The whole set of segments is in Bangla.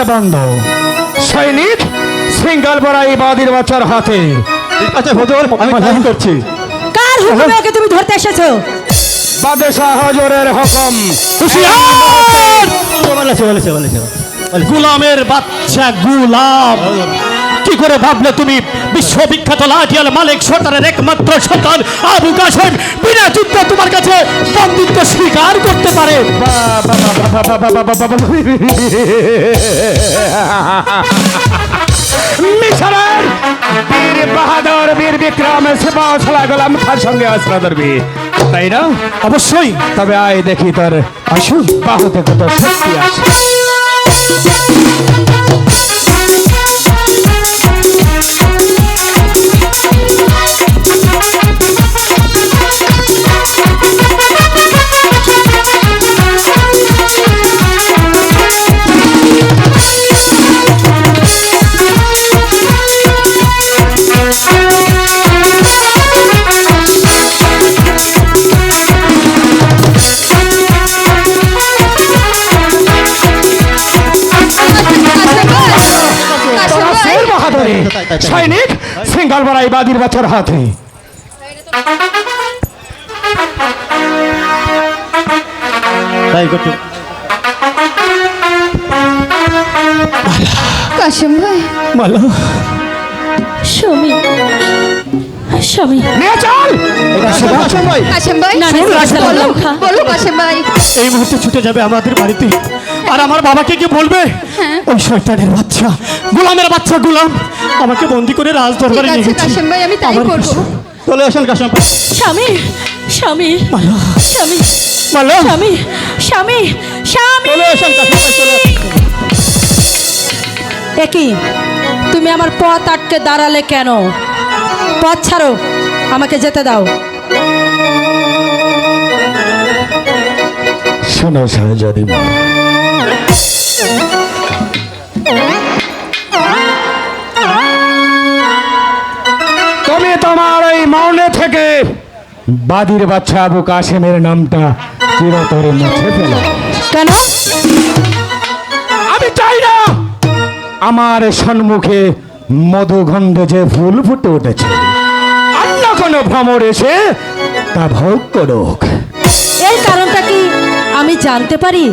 কারাগার বন্ধ। সৈনিক সিঙ্গাল বড়া এই বাদির বাচ্চার হাতে। আচ্ছা হুজুর আমি কাজ করছি। কার হুকুমে ওকে তুমি ধরতে এসেছ? বাদশাহ হজরের হুকুম। বলেছে বলেছে বলেছে। গুলামের বাচ্চা গুলাম। কি করে ভাবলে তুমি? বিশ্ববিখ্যাত লাঠিয়াল মালিক সর্দারের একমাত্র সন্তান আবু কাসেম বিনা যুদ্ধে তোমার কাছে বন্দিত্ব স্বীকার করতে পারে। মিশরের বীর বাহাদুর বীর বিক্রম গোলাম সঙ্গে ধরবি তাই না? অবশ্যই। তবে আয় দেখি তোর আসুন। বাহুতে কত শক্তি আছে। সৈনিক সিঙ্গল বড়াই বাদির বাচ্চার হাতে। তাই কাশিম ভাই। বলো। স্বামী। স্বামী। চল! কাশিম ভাই। কাশিম ভাই। বলো। বলো কাশিম ভাই। এই মুহূর্তে ছুটে যাবে আমাদের বাড়িতে। আর আমার বাবাকে কি বলবে? ওই শয়তানের বাচ্চা। গোলামের বাচ্চা গোলাম। আমাকে বন্দি করে রাজ দরবারে নিয়ে গেছে। কাশিম ভাই আমি তাই করব। চলে আসেন কাশিম ভাই। স্বামী স্বামী স্বামী বলো স্বামী স্বামী স্বামী! চলে আসেন কাশিম ভাই চলে আসেন। একই তুমি আমার পথ আটকে দাঁড়ালে কেন? পথ ছাড়ো আমাকে যেতে দাও। শোনো শাহজাদি মা। তুমি তোমার এই মৌনে থেকে বাদির বাচ্চা আবু কাশেমের নামটা চিরতরে মুছে ফেলো। কেন? আমি চাই না আমার সম্মুখে মধুগন্ধে যে ফুল ফুটে উঠেছে। অন্য কোনো ভ্রমর এসে তা ভোগ করুক। এর কারণটা কি আমি জানতে পারি?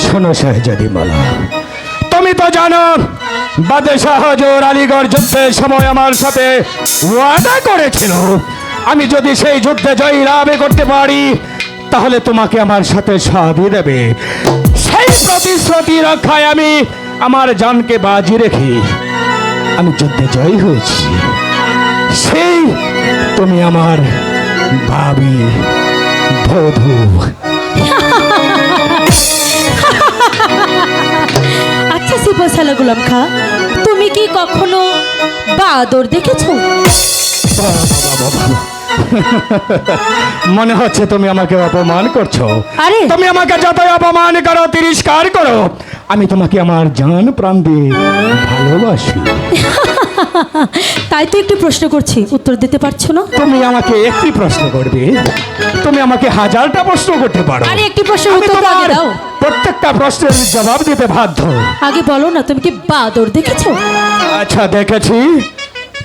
শোনো শাহজাদি মালা তো জানো, বাদশাহ হজর আলীগড় যুদ্ধের সময় আমার সাথে ওয়াদা করেছিল। আমি যদি সেই যুদ্ধে জয়ী লাভ করতে পারি, তাহলে তোমাকে আমার সাথে সাথী দেবে। সেই প্রতিশ্রুতি রক্ষায় আমি আমার জানকে বাজি রেখে আমি যুদ্ধে জয়ী হয়েছি। সেই তুমি আমার ভাবি, বধূ। সিপাশালা গুলাম খা তুমি কি কখনো বাদর দেখেছ? মনে হচ্ছে তুমি আমাকে অপমান করছ। আরে! তুমি আমাকে যতই অপমান করো তিরস্কার করো আমি তোমাকে আমার জান প্রাণ দিয়ে ভালোবাসি। তাই তো একটি প্রশ্ন করছি উত্তর দিতে পারছ না? তুমি আমাকে একটি প্রশ্ন করবে। তুমি আমাকে হাজারটা প্রশ্ন করতে পারো। আরে একটি প্রশ্নের আমি উত্তর তো আগে তোমার দাও। প্রত্যেকটা প্রশ্নের জবাব দিতে বাধ্য। আগে বলো না তুমি কি বাদর দেখেছ? আচ্ছা দেখেছি।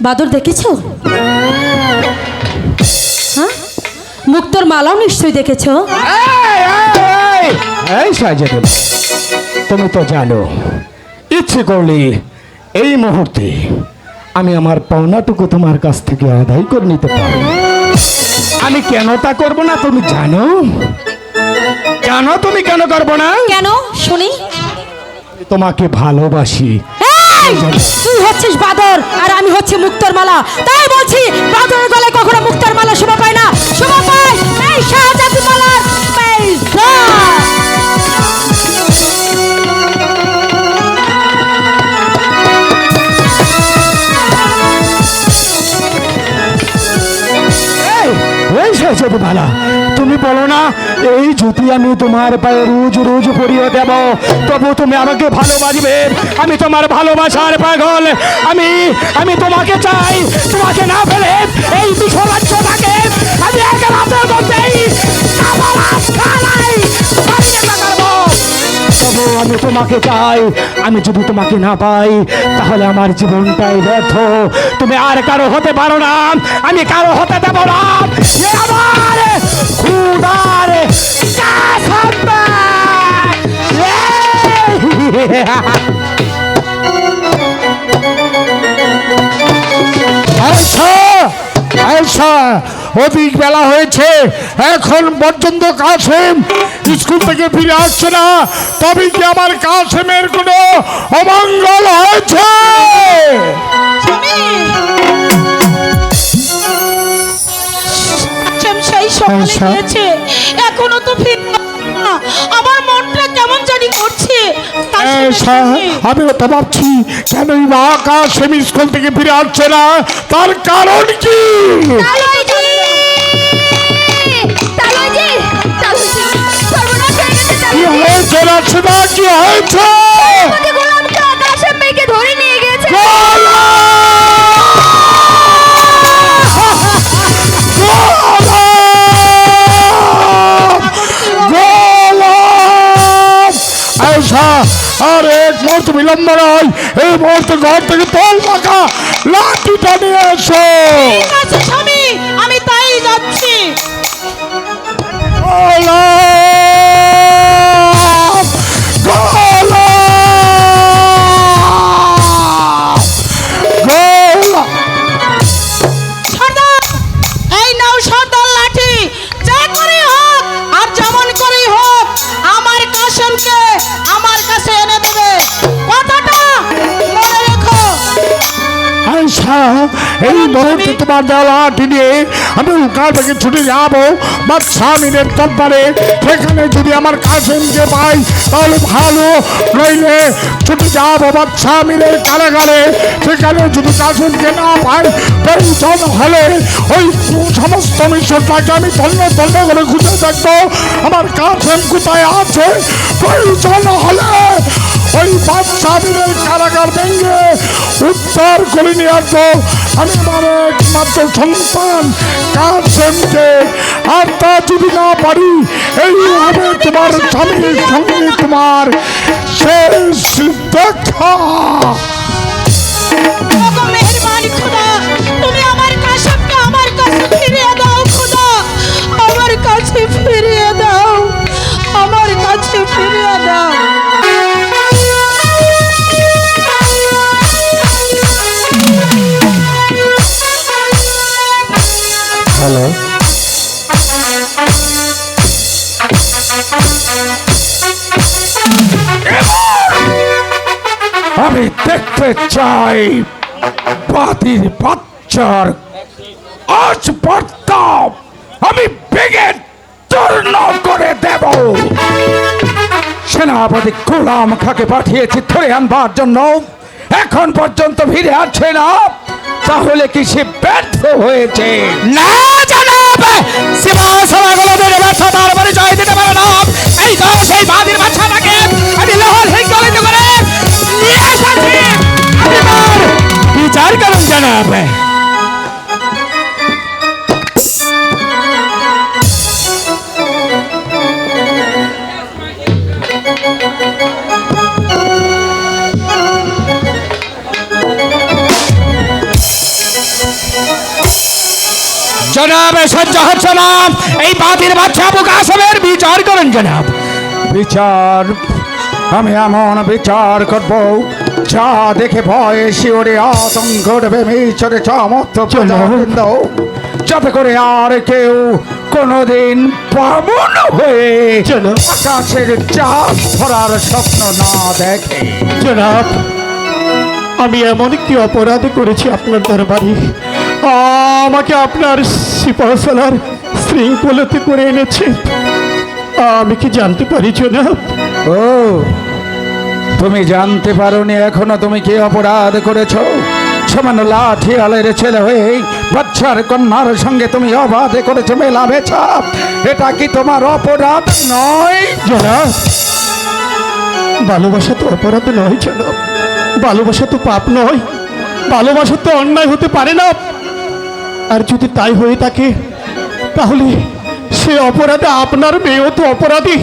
বাদর দেখেছ? হ্যাঁ? মুক্তর মালাও নিশ্চয়ই দেখেছ? এই, এই, এই, এই সাইজেদুল তুমি তো জানো ইচ্ছে করলে এই মুহূর্তে আমি আমার পাওনাটুকু তোমার কাছ থেকে আদায় করে নিতে পারি আমি কেন তা করব না তুমি জানো? জানো তুমি কেন করব না? কেন? শুনি। তোমাকে ভালোবাসি। তুই হচ্ছিস বাদর আর আমি হচ্ছে মুক্তর মালা। তাই বলছি বাদরের গলায় কখনো মুক্তর মালা শোভা পায় না। শোভা পায় এই শাহজাদি মালার এই ভালা। তুমি বলো না, এই যদি আমি তোমার পায়ে রোজ রোজ পরিয়ে দেব, তবু তুমি আমাকে ভালোবাসবে। আমি তোমার ভালোবাসার পাগল। আমি আমি তোমাকে চাই, তোমাকে না ফেলে এই বিশ্বরাজ্যটাকে আমি এক রাতের মধ্যেই আমার নাই। আমি তোমাকে চাই, আমি যদি তোমাকে না পাই, তাহলে আমার জীবনটাই ব্যর্থ। তুমি আর কারও হতে পারো না, আমি কারও হতে দেবো না। আমার আয়সা অধিক বেলা হয়েছে এখন পর্যন্ত কাসেম স্কুল থেকে ফিরে আসছে না তবে কি আমার কাসেমের কোনো অমঙ্গল হয়েছে আচ্ছা, আচ্ছা। এখনও তো ফির আমার মনটা কেমন জানি করছে আমিও তো ভাবছি কেনই বা কাসেম স্কুল থেকে ফিরে আসছে না? তার কারণ কি? কি হয়েছে রাশিদা কি হয়েছে? ধরে নিয়ে গেছে। মুহূর্ত বিলম্ব নয়। এই মুহূর্তে ঘর থেকে তোল মাখা লাঠিটা নিয়ে এসো। স্বামী আমি তাই যাচ্ছি। গোলাপ! মুহূর্তে তোমার দেওয়া নিয়ে আমি উকাল থেকে ছুটে যাব বাদশাহ মিনের তরবারে সেখানে যদি আমার কাসেমকে পাই, তাহলে ভালো। নইলে ছুটে যাব বাদশাহ মিনের কারাগারে। সেখানে যদি কাসেমকে না পাই প্রয়োজন হলে ওই সমস্ত মিশরটাকে আমি তন্ন তন্ন করে খুঁজে দেখব। আমার কাসেম কোথায় আছে? প্রয়োজন হলে ওই বাদশাহ মিনের কারাগার ভেঙে উত্তর করে নিয়ে আসব আমি আমার একমাত্র সন্তান কাসেমকে আর তা যদি না পারি, এই হবে তোমার স্বামীর সঙ্গে তোমার শেষ দেখা। হ্যালো আমি দেখতে চাই বাতির বাচ্চার। আজ প্রতাপ আমি ভেঙে চূর্ণ করে দেব। সেনাপতি গোলাম খাকে পাঠিয়েছি ধরে আনবার জন্য? এখন পর্যন্ত ফিরে আসছে না। তাহলে কি সে ব্যর্থ হয়েছে? না জনাব সিংহাসনগুলো ধরে ব্যর্থ তার পরিচয় দিতে পারে না। এই তো সেই বাদির বাচ্চাটাকে আমি লহল হিঙ্গলিত করে নিয়ে এসেছি। আমি বিচার করুন জানাব। জনাব সহ্য হচ্ছে না। এই বাদির বাচ্চা আবু কাসমের বিচার করেন জনাব। বিচার আমি এমন বিচার করব যা দেখে ভয়ে শিওরে আতঙ্ক মিশরে সমস্ত প্রজাবৃন্দ যাতে করে আর কেউ কোনোদিন পাবন হয়ে আকাশের চাঁদ ধরার স্বপ্ন না দেখে। জনাব আমি এমন কি অপরাধ করেছি আপনার দরবারে। আমাকে আপনার সিপাহসালার শৃঙ্খলাতে করে এনেছে। আমি কি জানতে পারি জনাব? ও তুমি জানতে পারোনি এখনও তুমি কি অপরাধ করেছ? সামান্য লাঠি আলের ছেলে হয়ে বাচ্চার কন্যার সঙ্গে তুমি অবাধে করেছ মেলা বেছা এটা কি তোমার অপরাধ নয়? জনাব ভালোবাসা তো অপরাধ নয় জনাব। ভালোবাসা তো পাপ নয়। ভালোবাসা তো অন্যায় হতে পারে না। আর যদি তাই হয়ে থাকে তাহলে সে অপরাধে আপনার মেয়েও তো অপরাধী।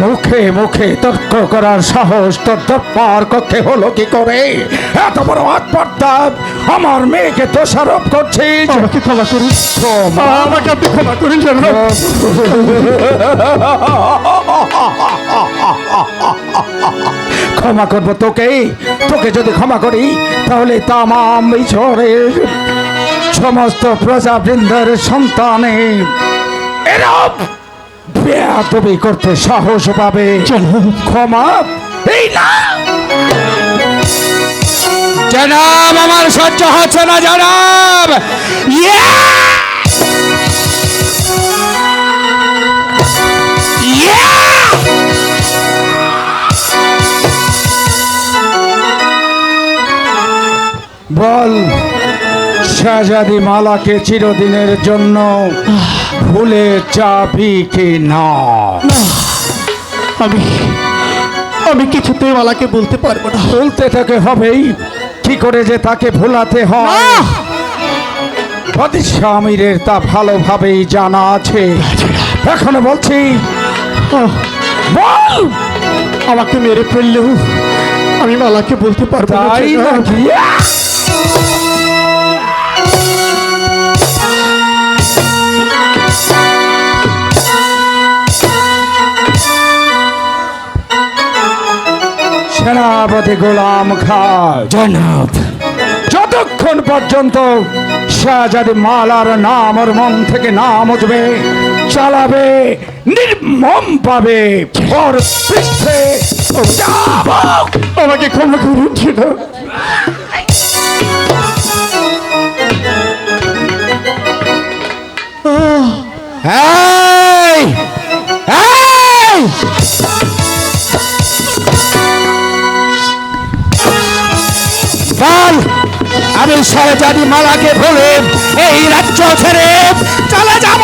মুখে মুখে তর্ক করার সাহস তোর দপ্পার কক্ষে হলো কি করে? এত বড় আত্মপ্রতাপ আমার মেয়েকে দোষারোপ করছে। আমাকে ক্ষমা করুন। আমাকে আপনি ক্ষমা করুন ক্ষমা করব তোকে তোকে যদি ক্ষমা করি, তাহলে তামাম মিশরের সমস্ত প্রজাবৃন্দের সন্তানে এরা বেয়াদবি করতে সাহস পাবে ক্ষমা এই না জনাব আমার সহ্য হচ্ছে না, জনাব! ইয়া! বল শাহজাদি মালাকে চিরদিনের জন্য ভুলে যাবি কি না? আমি আমি কিছুতে মালাকে বলতে পারব না। বলতে তাকে হবেই কি করে যে তাকে ভোলাতে হয়? স্বামীর তা ভালোভাবেই জানা আছে। এখনও বলছি বল! আমাকে মেরে ফেললেও আমি মালাকে বলতে পারব না সেনাপতি গোলাম খা জনাব যতক্ষণ পর্যন্ত শাহজাদি মালার নাম ওর মন থেকে নাম উঠবে চালাবে নির্মম পাবে ওর পৃষ্ঠে আমাকে ক্ষমা করুন জনাব বল আমি সরজাদি মালাকে ভুলে এই রাজ্য ছেড়ে চলে যাব।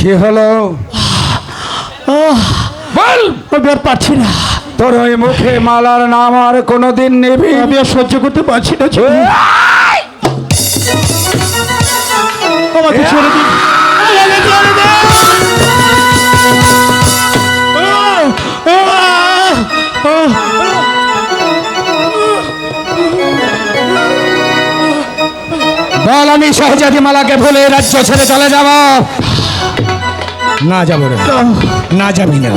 কি হলো? বল। আমি আর পারছি না। তোর ওই মুখে মালার নাম আর কোনোদিন নেবি? আমি আর সহ্য করতে পারছি না। আমাকে ছেড়ে দিন বল আমি শাহজাদি মালাকে ভুলে রাজ্য ছেড়ে চলে যাব। না যাব রে। না যাবি না।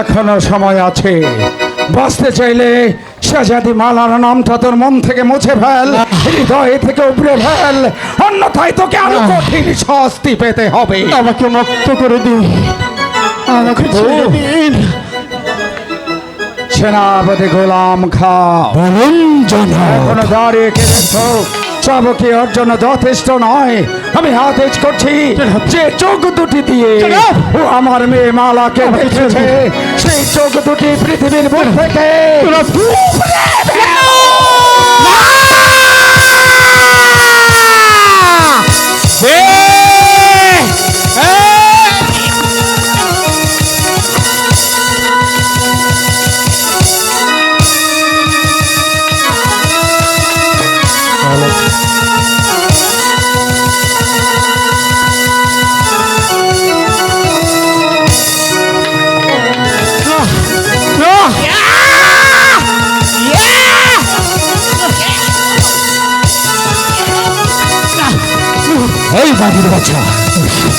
এখনও সময় আছে। বাঁচতে চাইলে শাহজাদি মালার নামটা তোর মন থেকে মুছে ফেল হৃদয় থেকে উপরে ফেল। অন্যথায় তোকে আরও কঠিন শাস্তি পেতে হবে। আমাকে মুক্ত করে দিন আমাকে ছেড়ে দিন সেনাপতি গোলাম খা। বলুন এখনও দাঁড়িয়ে কে চাবকি জন্য যথেষ্ট নয়? আমি আদেশ করছি। যে চোখ দুটি দিয়ে ও আমার মেয়ে মালা কে দেখেছে সেই চোখ দুটি পৃথিবীর বুক থেকে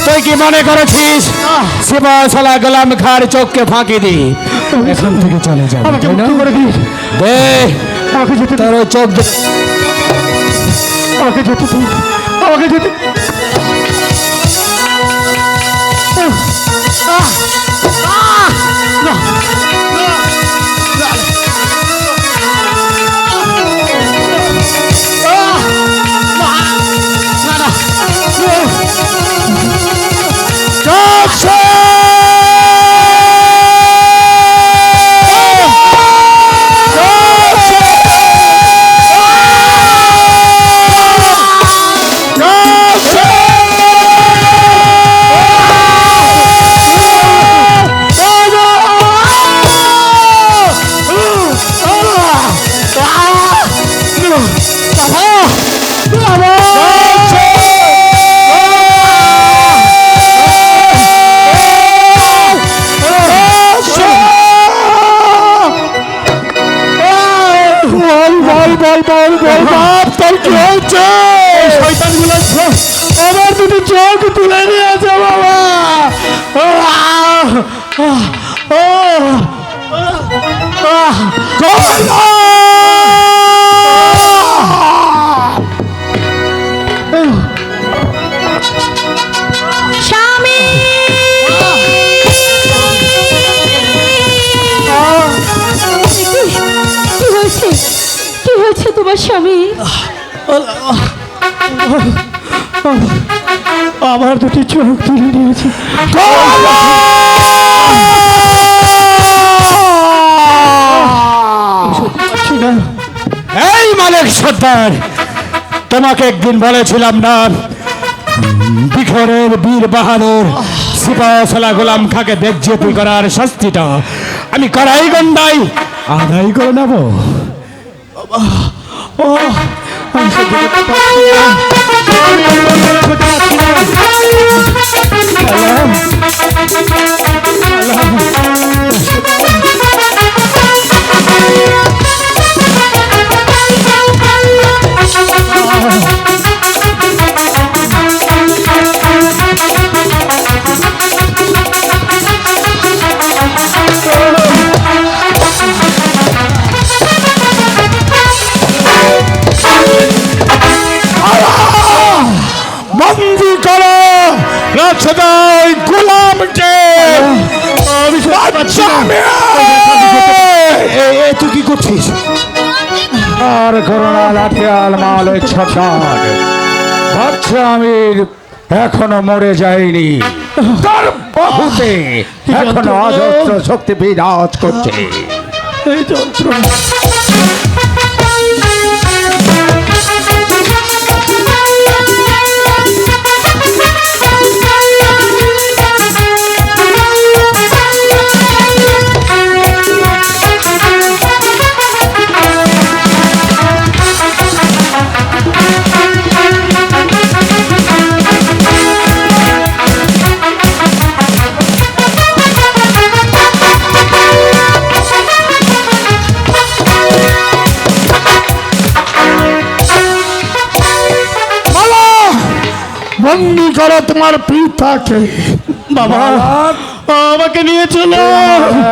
তুই কি মনে করেছিস? শিবা সালা গোলাম খার চোখকে ফাঁকি দি। এখান থেকে চলে যাবে দে তোর চোখ আমাকে যেতে আমাকে যেতে বল বাপ তোর কি হয়েছে শয়তানগুলো আমার দুটি চোখ তুলে নিয়েছে তোমার স্বামী? আমার দুটি চোখ তুলে নিয়েছে। এই মালিক সর্দার তোমাকে একদিন বলেছিলাম না বিখরের বীর বাহাদুর সিপাহসালা গোলাম খাকে বেজ্জতি করার শাস্তিটা আমি করাই গন্ডাই আদায় করে নেব। বন্দি মেয়ে! তুই কি করছিস? আর করোনা লাঠিয়াল মালিক ছটান বাচ্চা আমি এখনও মরে যায়নি তার বহুতে এখনও অজস্র শক্তি বিরাজ করছে। এই যন্ত্রণা। বন্দি করো তোমার পিতাকে। বাবা আমাকে নিয়ে চলো।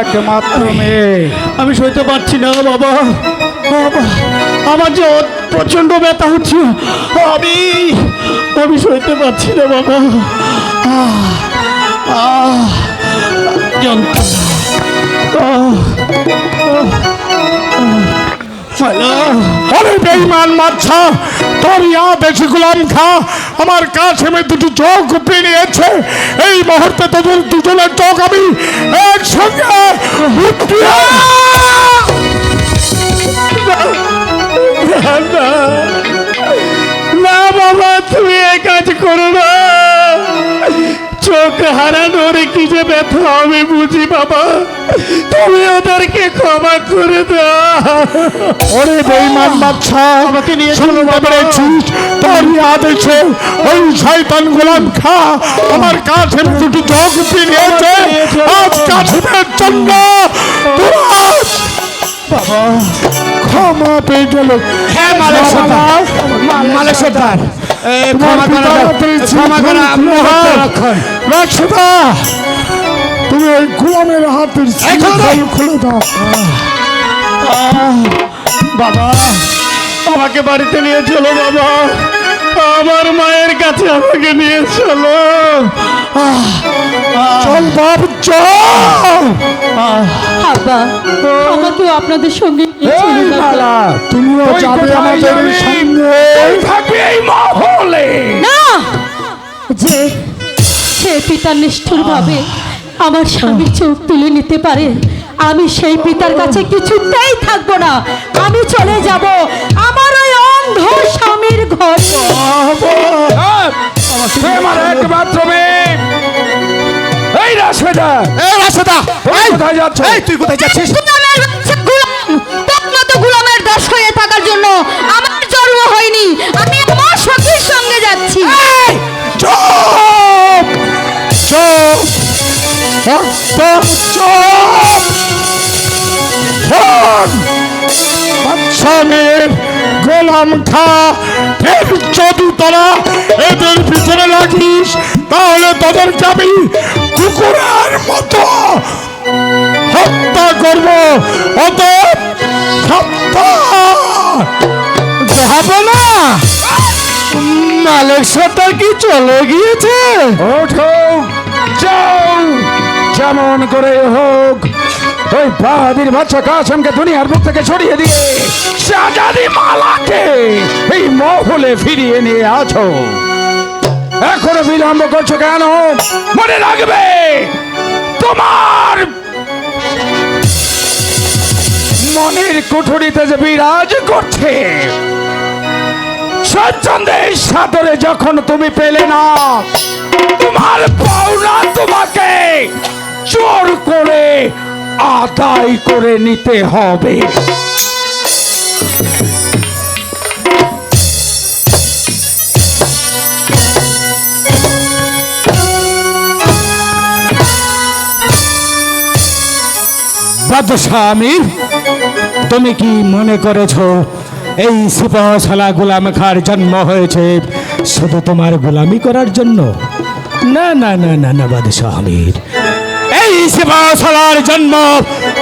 একমাত্র মেয়ে। আমি সইতে পারছি না বাবা। আমার যে প্রচণ্ড ব্যথা হচ্ছে আমি আমি সইতে পারছি না বাবা। যন্ত্রণা। অরে বেইমান মাচ্ছা তোর ইয়া বেশি গুলাম খা। আমার কাছে মেয়ে দুটি চোখ উপড়ে এই মুহূর্তে তোদের দুজনের চোখ আমি একসঙ্গে না বাবা তুমি এই কাজ করো না। চোখ হারানোর কি যে ব্যথা আমি বুঝি বাবা। তুমি ওদেরকে ক্ষমা করে দাও। ওরে বেইমান বাচ্চা আমাকে নিয়ে শুনতে। পেরেছিস? তোর আদেশে ওই শয়তান গোলাম খা। আমার কাছে দুটি চোখ নিয়েছে আজ কাছিমের জন্য তোরা ক্ষমা পেয়ে গেল। হ্যাঁ মালিক সর্দার। মালিক সর্দার। ক্ষমা করা ক্ষমা করা রাক্ষসা তুমি ওই গোলামের হাতের খুলে। দাও বাবা আমাকে বাড়িতে নিয়ে চলো বাবা আমার মায়ের কাছে আমাকে নিয়ে চলো। চল বাপ চল! আব্বা আমাকেও আপনাদের সঙ্গে তুমিও যাবে আমাদের সঙ্গে। থাকবি এই মহলে। না! যে সে পিতার নিষ্ঠুর ভাবে আমার স্বামীর চোখ তুলে নিতে পারে আমি সেই পিতার কাছে কিছুতেই থাকব না। আমি চলে যাব। আমার ওই রাশেদা এই রাশেদা তুই কোথায় যাচ্ছ তুই কোথায় যাচ্ছিস গোলামের গোলাম গোলামের দাস হয়ে থাকার জন্য আমার জন্ম হয়নি। আমি আমার সখীর সঙ্গে যাচ্ছি। চুপ! চুপ! একদম চুপ! বাচ্চা মেয়ের গোলাম খা ফের যদি এদের পিছনে লাগিস তাহলে তোদেরকে আমি কুকুরের মতো। হত্যা করব। সাবধান হবে না। কি চলে গিয়েছে? ওঠো, যাও। যেমন করে হোক, ওই বাহাদির বাচ্চা কাসেমকে দুনিয়ার বুক থেকে ছড়িয়ে দিয়ে শাহজাদি মালাকে এই মহলে ফিরিয়ে নিয়ে আছো। এখনও বিলম্ব করছ কেন? মনে রাখবে তোমার মনের কুঠুরিতে যে বিরাজ করছে, সজ্জনদের সাদরে যখন তুমি পেলে না, তোমার পাওনা তোমাকে জোর করে আদায় করে নিতে হবে। বাদশাহ আমির তুমি কি মনে করেছ, এই সিপাহশালা গোলাম খার জন্ম হয়েছে শুধু তোমার গোলামি করার জন্য? না না না না না বাদশাহ আমির এই সিপাহশালার জন্ম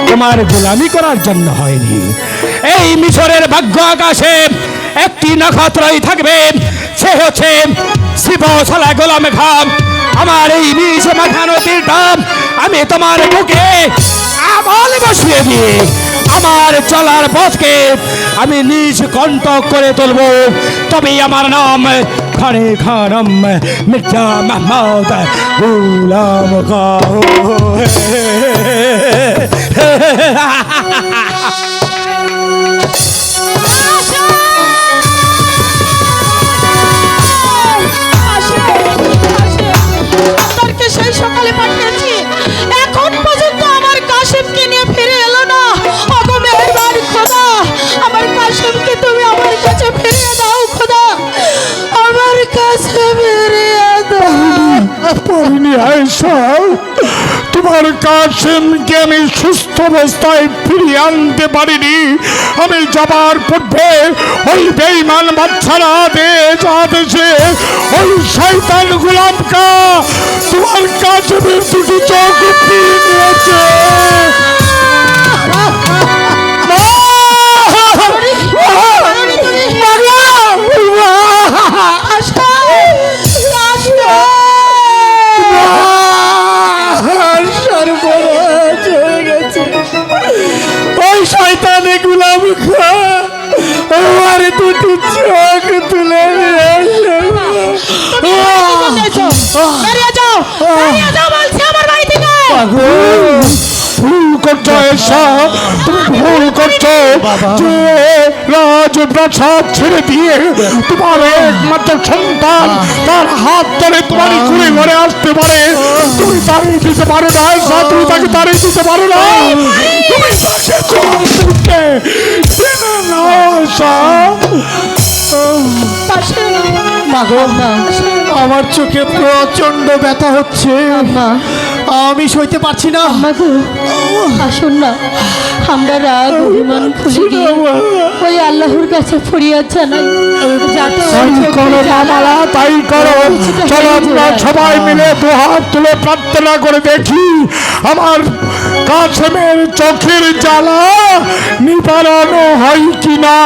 তোমার গোলামি করার জন্য হয়নি। এই মিশরের ভাগ্য আকাশে একটি নক্ষত্রই থাকবে, সে হচ্ছে সিপাহশালা গোলাম খাম আমার এই বিষ মাখানো তীরটা আমি তোমার বুকে আমল বসিয়ে দিয়ে আমার চলার পথকে আমি নিজ কণ্ঠ করে তুলব। তবেই আমার নাম খানে খানম মির্জা মাহমদ গুলাম কাসেমকে আমি সুস্থ অবস্থায় ফিরিয়ে আনতে পারিনি। আমি যাবার পূর্বে ওই বেইমান বাচ্চারা দেশ ওই শৈতান গুলামকা তোমার কাছে দুটি চোখ নিয়েছে চোখ তুলে ভুল করছ এসা তুমি ভুল করছ যে রাজপ্রাসাদ ছেড়ে দিয়ে তোমার একমাত্র সন্তান তার হাত ধরে তোমার ঘুরে ঘরে আসতে পারে তুমি তাড়িয়ে দিতে পারো না এসা তুমি তাকে তাড়িয়ে দিতে পারো না তুমি তাকে মাগো আমার চোখে প্রচণ্ড ব্যথা হচ্ছে। আমি সইতে পারছি না। মাগো আসুন না। আমরা রাগ অভিমান গিয়ে ওই আল্লাহর কাছে ফরিয়াদ জানাই। তাই করো চলো আমরা সবাই মিলে দু হাত তুলে প্রার্থনা করে দেখি আমার কাছেমের চোখের জ্বালা নিবারণ হয় কিনা।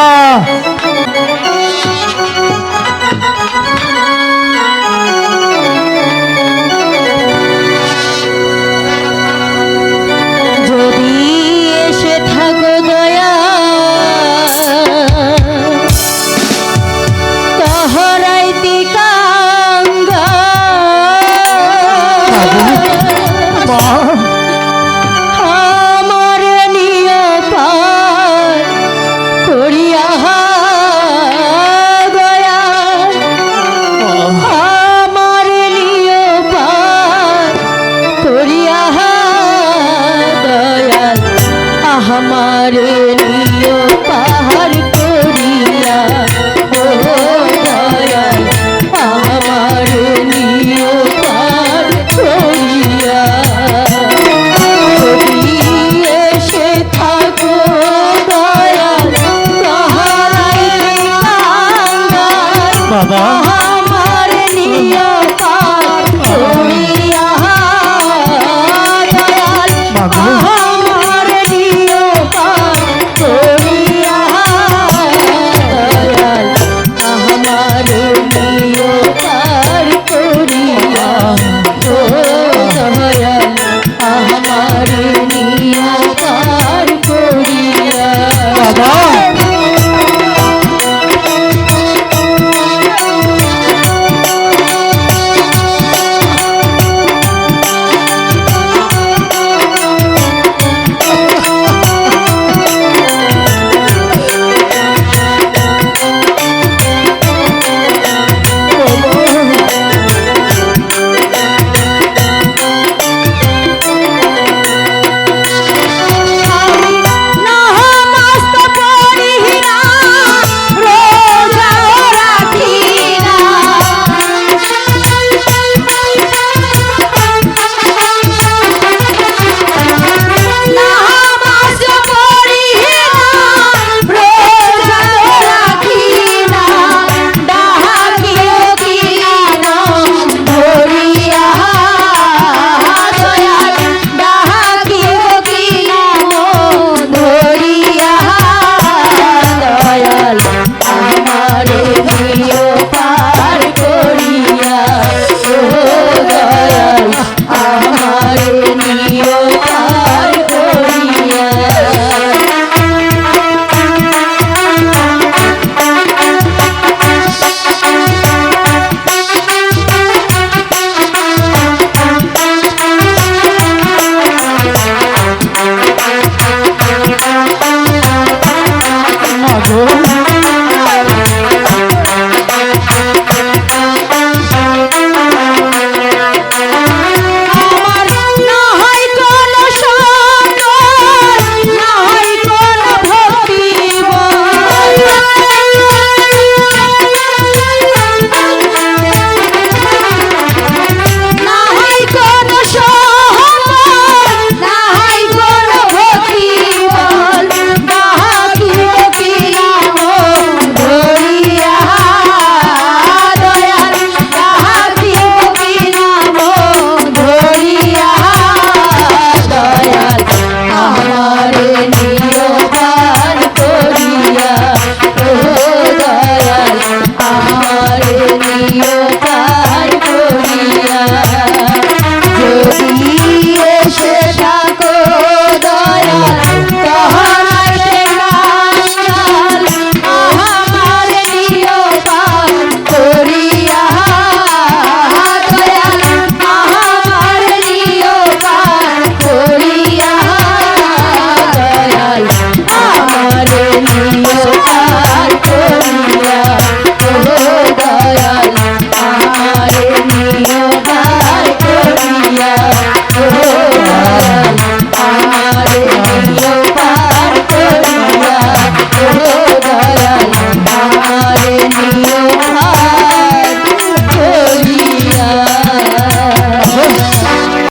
বাবা